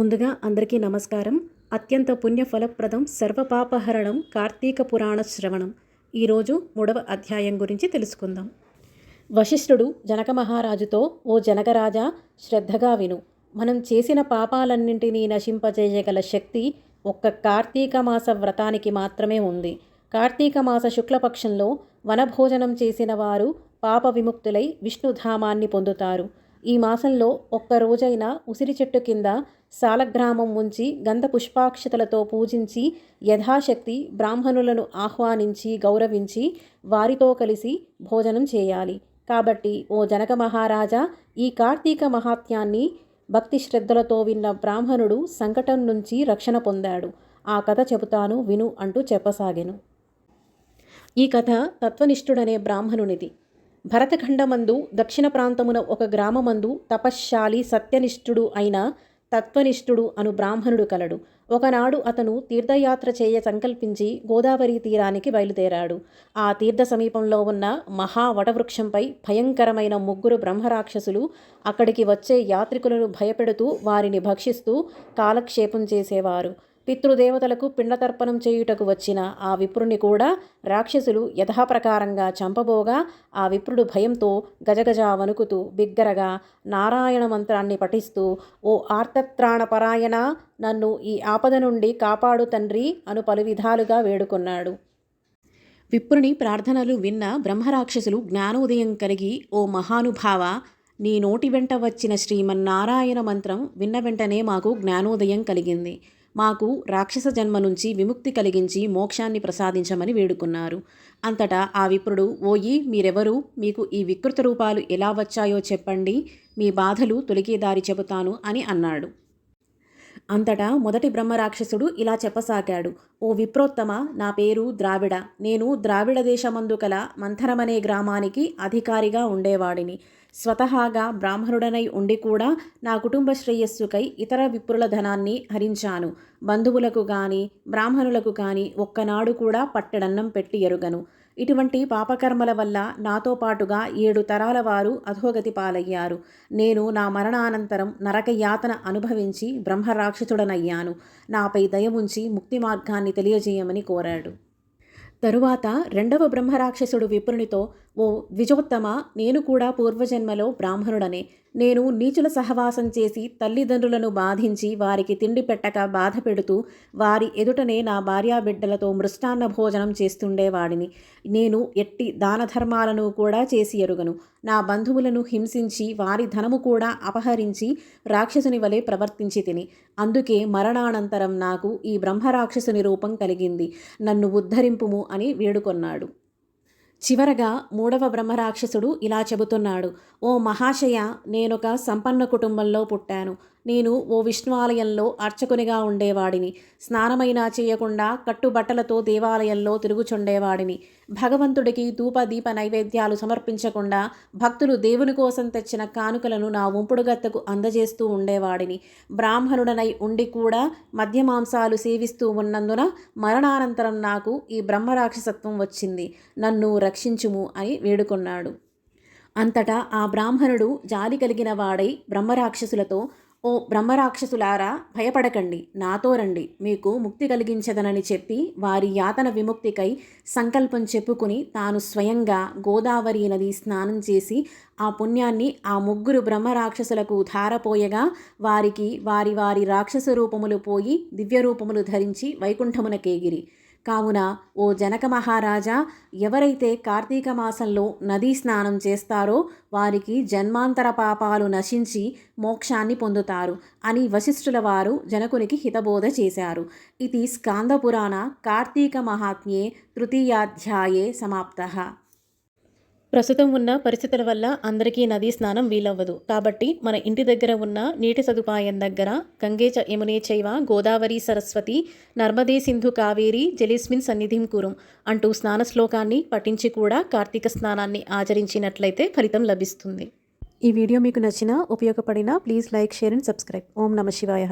ముందుగా అందరికీ నమస్కారం. అత్యంత పుణ్యఫలప్రదం సర్వపాపహరణం కార్తీక పురాణ శ్రవణం. ఈరోజు మూడవ అధ్యాయం గురించి తెలుసుకుందాం. వశిష్ఠుడు జనక మహారాజుతో ఓ జనకరాజా శ్రద్ధగా విను. మనం చేసిన పాపాలన్నింటినీ నశింపజేయగల శక్తి ఒక్క కార్తీక మాస వ్రతానికి మాత్రమే ఉంది. కార్తీక మాస శుక్లపక్షంలో వనభోజనం చేసిన వారు పాప విముక్తులై విష్ణుధామాన్ని పొందుతారు. ఈ మాసంలో ఒక్కరోజైనా ఉసిరి చెట్టు కింద సాలగ్రామం ఉంచి గంధ పుష్పాక్షతలతో పూజించి యథాశక్తి బ్రాహ్మణులను ఆహ్వానించి గౌరవించి వారితో కలిసి భోజనం చేయాలి. కాబట్టి ఓ జనక మహారాజా ఈ కార్తీక మహాత్యాన్ని భక్తి శ్రద్ధలతో విన్న బ్రాహ్మణుడు సంకటం నుంచి రక్షణ పొందాడు. ఆ కథ చెబుతాను విను అంటూ చెప్పసాగెను. ఈ కథ తత్వనిష్ఠుడనే బ్రాహ్మణునిది. భరతఖండమందు దక్షిణ ప్రాంతమున ఒక గ్రామమందు తపశ్శాలి సత్యనిష్ఠుడు అయిన తత్వనిష్ఠుడు అను బ్రాహ్మణుడు కలడు. ఒకనాడు అతను తీర్థయాత్ర చేయ సంకల్పించి గోదావరి తీరానికి బయలుదేరాడు. ఆ తీర్థ సమీపంలో ఉన్న మహా వటవృక్షంపై భయంకరమైన ముగ్గురు బ్రహ్మరాక్షసులు అక్కడికి వచ్చే యాత్రికులను భయపెడుతూ వారిని భక్షిస్తూ కాలక్షేపం చేసేవారు. పితృదేవతలకు పిండతర్పణం చేయుటకు వచ్చిన ఆ విప్రుని కూడా రాక్షసులు యథాప్రకారంగా చంపబోగా ఆ విప్రుడు భయంతో గజగజ వణుకుతూ బిగ్గరగా నారాయణ మంత్రాన్ని పఠిస్తూ ఓ ఆర్తత్రాణపరాయణ నన్ను ఈ ఆపద నుండి కాపాడు తండ్రి అను పలు విధాలుగా వేడుకున్నాడు. విప్రుని ప్రార్థనలు విన్న బ్రహ్మరాక్షసులు జ్ఞానోదయం కలిగి ఓ మహానుభావ నీ నోటి వెంట వచ్చిన శ్రీమన్నారాయణ మంత్రం విన్న వెంటనే మాకు జ్ఞానోదయం కలిగింది. మాకు రాక్షస జన్మ నుంచి విముక్తి కలిగించి మోక్షాన్ని ప్రసాదించమని వేడుకున్నారు. అంతటా ఆ విప్రుడు ఓయి మీరెవరు? మీకు ఈ వికృత రూపాలు ఎలా వచ్చాయో చెప్పండి. మీ బాధలు తొలికేదారి చెబుతాను అని అన్నాడు. అంతటా మొదటి బ్రహ్మరాక్షసుడు ఇలా చెప్పసాగాడు. ఓ విప్రోత్తమ నా పేరు ద్రావిడ. నేను ద్రావిడ దేశమందు కల మంథరమనే గ్రామానికి అధికారిగా ఉండేవాడిని. స్వతహాగా బ్రాహ్మణుడనై ఉండి కూడా నా కుటుంబ శ్రేయస్సుకై ఇతర విప్రుల ధనాన్ని హరించాను. బంధువులకు గాని బ్రాహ్మణులకు కానీ ఒక్కనాడు కూడా పట్టెడన్నం పెట్టి ఎరుగను. ఇటువంటి పాపకర్మల వల్ల నాతో పాటుగా ఏడు తరాల వారు అధోగతి పాలయ్యారు. నేను నా మరణానంతరం నరక యాతన అనుభవించి బ్రహ్మరాక్షసుడనయ్యాను. నాపై దయముంచి ముక్తి మార్గాన్ని తెలియజేయమని కోరాడు. తరువాత రెండవ బ్రహ్మరాక్షసుడు విప్రునితో ఓ ద్విజోత్తమ నేను కూడా పూర్వజన్మలో బ్రాహ్మణుడనే. నేను నీచుల సహవాసం చేసి తల్లిదండ్రులను బాధించి వారికి తిండి పెట్టక బాధ పెడుతూ వారి ఎదుటనే నా భార్యాబిడ్డలతో మృష్టాన్న భోజనం చేస్తుండేవాడిని. నేను ఎట్టి దాన ధర్మాలను కూడా చేసి ఎరుగను. నా బంధువులను హింసించి వారి ధనము కూడా అపహరించి రాక్షసుని వలె ప్రవర్తించి తిని. అందుకే మరణానంతరం నాకు ఈ బ్రహ్మరాక్షసుని రూపం కలిగింది. నన్ను ఉద్ధరింపుము అని వేడుకొన్నాడు. చివరగా మూడవ బ్రహ్మరాక్షసుడు ఇలా చెబుతున్నాడు ఓ మహాశయ నేనొక సంపన్న కుటుంబంలో పుట్టాను. నేను ఓ విష్ణు ఆలయంలో అర్చకునిగా ఉండేవాడిని. స్నానమైనా చేయకుండా కట్టుబట్టలతో దేవాలయంలో తిరుగుచుండేవాడిని. భగవంతుడికి ధూప దీప నైవేద్యాలు సమర్పించకుండా భక్తులు దేవుని కోసం తెచ్చిన కానుకలను నా ఉంపుడుగత్తకు అందజేస్తూ ఉండేవాడిని. బ్రాహ్మణుడనై ఉండి కూడా మద్యమాంసాలు సేవిస్తూ ఉన్నందున మరణానంతరం నాకు ఈ బ్రహ్మరాక్షసత్వం వచ్చింది. నన్ను రక్షించుము అని వేడుకొన్నాడు. అంతటా ఆ బ్రాహ్మణుడు జాలి కలిగిన వాడై బ్రహ్మరాక్షసులతో ఓ బ్రహ్మరాక్షసులారా భయపడకండి. నాతో రండి. మీకు ముక్తి కలిగించదనని చెప్పి వారి యాతన విముక్తికై సంకల్పం చెప్పుకుని తాను స్వయంగా గోదావరి నది స్నానం చేసి ఆ పుణ్యాన్ని ఆ ముగ్గురు బ్రహ్మరాక్షసులకు ధారపోయగా వారికి వారి వారి రాక్షస రూపములు పోయి దివ్య రూపములు ధరించి వైకుంఠమునకేగిరి. కావున ఓ జనక మహారాజా ఎవరైతే కార్తీక మాసంలో నదీ స్నానం చేస్తారో వారికి జన్మాంతర పాపాలు నశించి మోక్షాన్ని పొందుతారు అని వశిష్ఠుల వారు జనకునికి హితబోధ చేశారు. ఇది స్కాందపురాణ కార్తీక మహాత్మ్యే తృతీయాధ్యాయే సమాప్త. ప్రస్తుతం ఉన్న పరిస్థితుల వల్ల అందరికీ నదీ స్నానం వీలవ్వదు. కాబట్టి మన ఇంటి దగ్గర ఉన్న నీటి సదుపాయం దగ్గర గంగే చ యమునే చైవ గోదావరి సరస్వతి నర్మదే సింధు కావేరి జలిస్మిన్ సన్నిధిం కురుం అంటూ స్నాన శ్లోకాన్ని పఠించి కూడా కార్తీక స్నానాన్ని ఆచరించినట్లయితే ఫలితం లభిస్తుంది. ఈ వీడియో మీకు నచ్చినా ఉపయోగపడినా please like share and subscribe. ఓం నమ శివాయ.